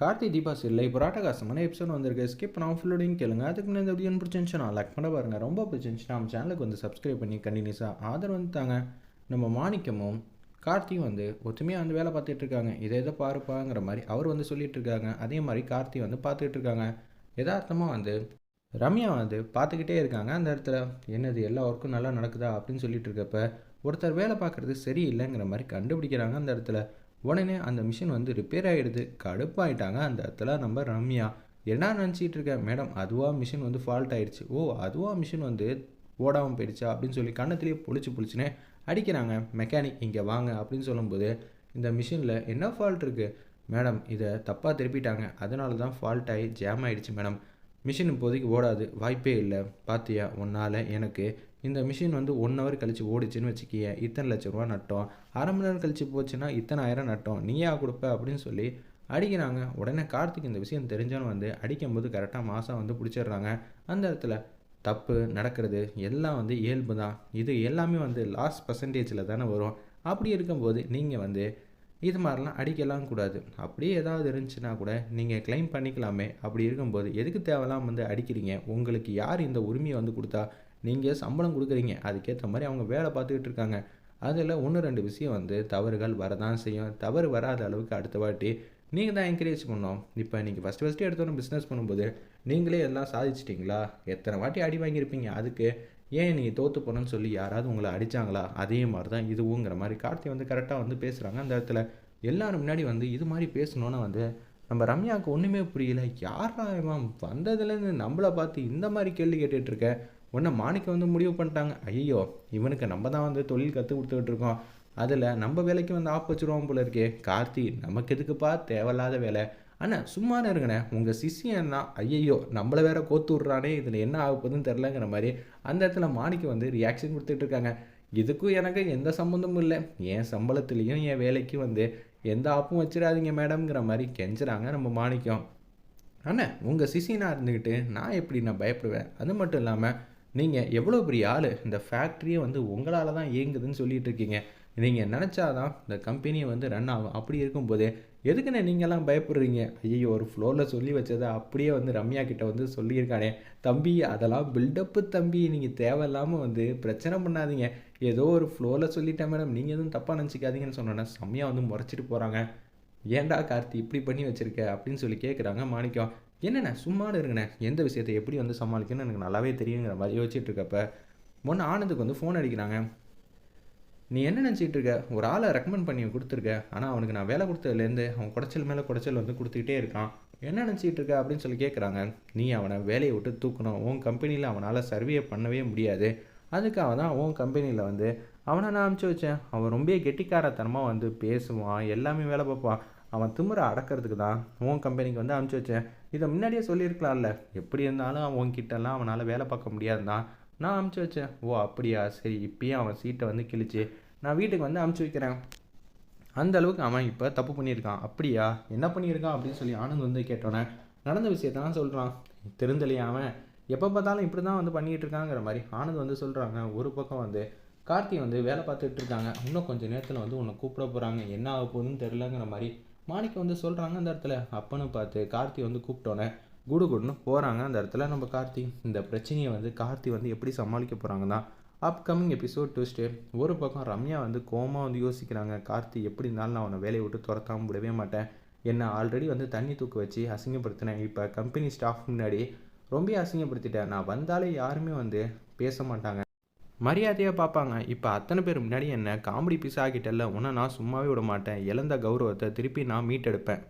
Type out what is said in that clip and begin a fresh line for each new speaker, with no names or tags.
கார்த்தி தீபா இல்லை இப்போ ராட்டகாசமான எபிசோட் வந்திருக்கு. ஸ்கிப் நான் ஃபுல்லோடையும் கேளுங்க. அதுக்கு முன்னாடி இந்த வீடியோ பிடிச்சிருந்துச்சுன்னா லைக் பண்ண பாருங்கள் ரொம்ப பிடிச்சிருந்துச்சுன்னா நம்ம சேனலுக்கு வந்து சப்ஸ்கிரைப் பண்ணி கண்டினியூஸாக ஆதரவு வந்து தாங்க. நம்ம மாணிக்கமும் கார்த்தியும் வந்து ஒத்துமையாக வந்து வேலை பார்த்துட்டு இருக்காங்க. இதை எதை பாருப்பாங்கிற மாதிரி அவர் வந்து சொல்லிட்டு இருக்காங்க. அதே மாதிரி கார்த்தி வந்து பார்த்துக்கிட்டு இருக்காங்க. யதார்த்தமாக வந்து ரம்யா வந்து பார்த்துக்கிட்டே இருக்காங்க அந்த இடத்துல. என்னது எல்லா ஒர்க்கும் நல்லா நடக்குதா அப்படின்னு சொல்லிட்டு இருக்கப்ப ஒருத்தர் வேலை பார்க்குறது சரியில்லைங்கிற மாதிரி கண்டுபிடிக்கிறாங்க அந்த இடத்துல. உடனே அந்த மிஷின் வந்து ரிப்பேர் ஆகிடுது கடுப்பாயிட்டாங்க. அந்த இடத்துல நம்ம ரம்யா என்ன நினச்சிட்டு இருக்கேன் மேடம் அதுவாக மிஷின் வந்து ஃபால்ட் ஆகிடுச்சு ஓ அதுவாக மிஷின் வந்து ஓடாமல் போயிடுச்சா? அப்படின்னு சொல்லி கண்ணத்துலேயே பொழிச்சு பொழிச்சுனே அடிக்கிறாங்க. மெக்கானிக் இங்கே வாங்க. அப்படின்னு சொல்லும்போது இந்த மிஷினில் என்ன ஃபால்ட் இருக்குது மேடம் இதை தப்பாக திருப்பிட்டாங்க. அதனால தான் ஃபால்ட் ஆகி ஜாம் ஆகிடுச்சு மேடம். மிஷின் இப்போதைக்கு ஓடாது. வாய்ப்பே இல்லை. பார்த்தியா உன்னால் எனக்கு இந்த மிஷின் வந்து ஒன் ஹவர் கழித்து ஓடிச்சுன்னு வச்சுக்கிய இத்தனை லட்ச ரூபா நட்டோம். அரை மணி நேரம் கழித்து போச்சுன்னா இத்தனை ஆயிரம் நட்டோம். நீயா கொடுப்ப அப்படின்னு சொல்லி அடிக்கிறாங்க. உடனே கார்த்திக் இந்த விஷயம் தெரிஞ்சவனு வந்து அடிக்கும்போது கரெக்டாக மாதம் வந்து பிடிச்சிடுறாங்க. அந்த இடத்துல தப்பு நடக்கிறது எல்லாம் வந்து இயல்பு தான். இது எல்லாமே வந்து லாஸ்ட் பர்சன்டேஜில் தானே வரும். அப்படி இருக்கும்போது நீங்கள் வந்து இது மாதிரிலாம் அடிக்கலாம் கூடாது. அப்படியே ஏதாவது இருந்துச்சுன்னா கூட நீங்கள் கிளைம் பண்ணிக்கலாமே. அப்படி இருக்கும்போது எதுக்கு தேவைலாம் வந்து அடிக்கிறீங்க? உங்களுக்கு யார் இந்த உரிமையை வந்து கொடுத்தா நீங்கள் சம்பளம் கொடுக்குறீங்க. அதுக்கேற்ற மாதிரி அவங்க வேலை பார்த்துக்கிட்டு இருக்காங்க. அதில் ஒன்று ரெண்டு விஷயம் வந்து தவறுகள் வரதான் செய்யும். தவறு வராத அளவுக்கு அடுத்த வாட்டி நீங்கள் தான் என்கரேஜ் பண்ணோம் இப்போ நீங்கள் ஃபஸ்ட்டு ஃபஸ்ட்டு எடுத்தோன்னு பிஸ்னஸ் பண்ணும்போது நீங்களே எல்லாம் சாதிச்சிட்டிங்களா? எத்தனை வாட்டி அடி வாங்கியிருப்பீங்க? அதுக்கு ஏன் நீங்கள் தோற்று போனோன்னு சொல்லி யாராவது உங்களை அடித்தாங்களா அதே மாதிரி தான் இதுவுங்கிற மாதிரி கார்த்தி வந்து கரெக்டாக வந்து பேசுகிறாங்க அந்த இடத்துல. எல்லோரும் முன்னாடி வந்து இது மாதிரி பேசணுன்னா வந்து நம்ம ரம்யாவுக்கு ஒன்றுமே புரியல. யாரா இவன்? வந்ததுலேருந்து நம்மளை பார்த்து இந்த மாதிரி கேள்வி கேட்டுட்ருக்க உன்னை மாணிக்க வந்து முடிவு பண்ணிட்டாங்க. ஐயோ இவனுக்கு நம்ம தான் வந்து தொழில் கற்றுக் கொடுத்துக்கிட்டு இருக்கோம். அதில் நம்ம வேலைக்கு வந்து ஆப் வச்சுருவோம் போல இருக்கே. கார்த்தி நமக்கு எதுக்குப்பா தேவையில்லாத வேலை? ஆனால் சும்மா இருங்கண்ணே. உங்கள் சிஷியன் தான் ஐயையோ நம்மளை வேற கோத்து விட்றானே. இதில் என்ன ஆக போகுதுன்னு தெரிலங்கிற மாதிரி அந்த இடத்துல மாணிக்கு வந்து ரியாக்ஷன் கொடுத்துட்டு இருக்காங்க. இதுக்கும் எனக்கு எந்த சம்மந்தமும் இல்லை. என் சம்பளத்துலேயும் என் வேலைக்கு வந்து எந்த ஆப்பும் வச்சிடாதீங்க மேடம்ங்கிற மாதிரி கெஞ்சுறாங்க நம்ம மாணிக்கம். அண்ணே உங்கள் சிசினாக இருந்துக்கிட்டு நான் எப்படி நான் பயப்படுவேன்? அது மட்டும் இல்லாமல் நீங்கள் எவ்வளோ பெரிய ஆள்? இந்த ஃபேக்ட்ரியே வந்து உங்களால் தான் இயங்குதுன்னு சொல்லிட்டு இருக்கீங்க. நீங்கள் நினச்சாதான் இந்த கம்பெனியை வந்து ரன் ஆகும். அப்படி இருக்கும்போது எதுக்குண்ணே நீங்கள்லாம் பயப்படுறீங்க? ஐயோ ஒரு ஃப்ளோரில் சொல்லி வச்சதை அப்படியே வந்து ரம்யா கிட்ட வந்து சொல்லியிருக்கானே. தம்பி அதெல்லாம் பில்டப்பு தம்பி நீங்கள் தேவையில்லாமல் வந்து பிரச்சனை பண்ணாதீங்க. ஏதோ ஒரு ஃப்ளோரில் சொல்லிட்டேன் மேடம் நீங்கள் எதுவும் தப்பாக நினச்சிக்காதீங்கன்னு சொன்னோன்னே செம்மையாக வந்து முறைச்சிட்டு போகிறாங்க ஏன்டா கார்த்தி இப்படி பண்ணி வச்சுருக்க? அப்படின்னு சொல்லி கேட்குறாங்க மாணிக்கம். என்னண்ணே சும்மானு இருங்கண்ணே. எந்த விஷயத்தை எப்படி வந்து சமாளிக்கணும்னு எனக்கு நல்லாவே தெரியுங்கிற மாதிரி யோசிச்சுட்டு இருக்கப்ப ஒன்று ஆனந்துக்கு வந்து ஃபோன் அடிக்கிறாங்க. நீ என்ன நினச்சிட்டு இருக்க? ஒரு ஆளை ரெக்கமெண்ட் பண்ணி கொடுத்துருக்க. ஆனால் அவனுக்கு நான் வேலை கொடுத்ததுலேருந்து அவன் குடைச்சல் மேலே குடைச்சல் வந்து கொடுத்துக்கிட்டே இருக்கான். என்ன நினச்சிட்டு இருக்க அப்படின்னு சொல்லி கேட்குறாங்க நீ அவனை வேலையை விட்டு தூக்கணும். உன் கம்பெனியில் அவனால் சர்வே பண்ணவே முடியாது. அதுக்காக தான் உன் கம்பெனியில் வந்து அவனை நான் அனுப்பிச்சி வச்சேன். அவன் ரொம்ப கெட்டிக்காரத்தனமாக வந்து பேசுவான். எல்லாமே வேலை பார்ப்பான். அவன் திமுறை அடக்கிறதுக்கு தான் உன் கம்பெனிக்கு வந்து அனுப்பிச்சி வச்சேன். இதை முன்னாடியே சொல்லியிருக்கலாம்ல. எப்படி இருந்தாலும் அவன் உன்கிட்டலாம் அவனால் வேலை பார்க்க முடியாதுதான். நான் அமுச்சு வச்சேன். ஓ அப்படியா? சரி இப்பயே அவன் சீட்டை வந்து கிழிச்சு நான் வீட்டுக்கு வந்து அமுச்சு வைக்கிறேன். அந்த அளவுக்கு அவன் இப்போ தப்பு பண்ணியிருக்கான். அப்படியா? என்ன பண்ணியிருக்கான் அப்படின்னு சொல்லி ஆனந்த் வந்து கேட்டோன்னே நடந்த விஷயத்தான் சொல்கிறான் திருந்தலையே அவன். எப்போ பார்த்தாலும் இப்படி தான் வந்து பண்ணிகிட்டு இருக்காங்கிற மாதிரி ஆனந்த் வந்து சொல்கிறாங்க ஒரு பக்கம் வந்து கார்த்தி வந்து வேலை பார்த்துட்டு இருக்காங்க. இன்னும் கொஞ்சம் நேரத்தில் வந்து உன்னை கூப்பிட போகிறாங்க என்ன ஆக போகுதுன்னு தெரிலங்கிற மாதிரி மாணிக்கம் வந்து சொல்கிறாங்க அந்த இடத்துல. அப்பன்னு பார்த்து கார்த்தி வந்து கூப்பிட்டோன்னே கூடு கூடுன்னு போகிறாங்க அந்த இடத்துல. நம்ம கார்த்தி இந்த பிரச்சனையை வந்து கார்த்தி வந்து எப்படி சமாளிக்க போகிறாங்கன்னா அப்கமிங் எபிசோட் ட்விஸ்ட்டு ஒரு பக்கம் ரம்யா வந்து கோமா வந்து யோசிக்கிறாங்க கார்த்தி எப்படி இருந்தாலும் நான் அவனை வேலையை விட்டு துரத்தாமல் விடவே மாட்டேன். என்னை ஆல்ரெடி வந்து தண்ணி தூக்க வச்சு அசிங்கப்படுத்தினேன். இப்போ கம்பெனி ஸ்டாஃப் முன்னாடி ரொம்ப அசிங்கப்படுத்திட்டேன். நான் வந்தாலே யாருமே வந்து பேச மாட்டாங்க. மரியாதையாக பார்ப்பாங்க. இப்போ அத்தனை பேர் முன்னாடி என்ன காமெடி பீஸ் ஆகிட்டல உன்னை நான் சும்மாவே விட மாட்டேன். இழந்த கௌரவத்தை திருப்பி நான் மீட்டெடுப்பேன்.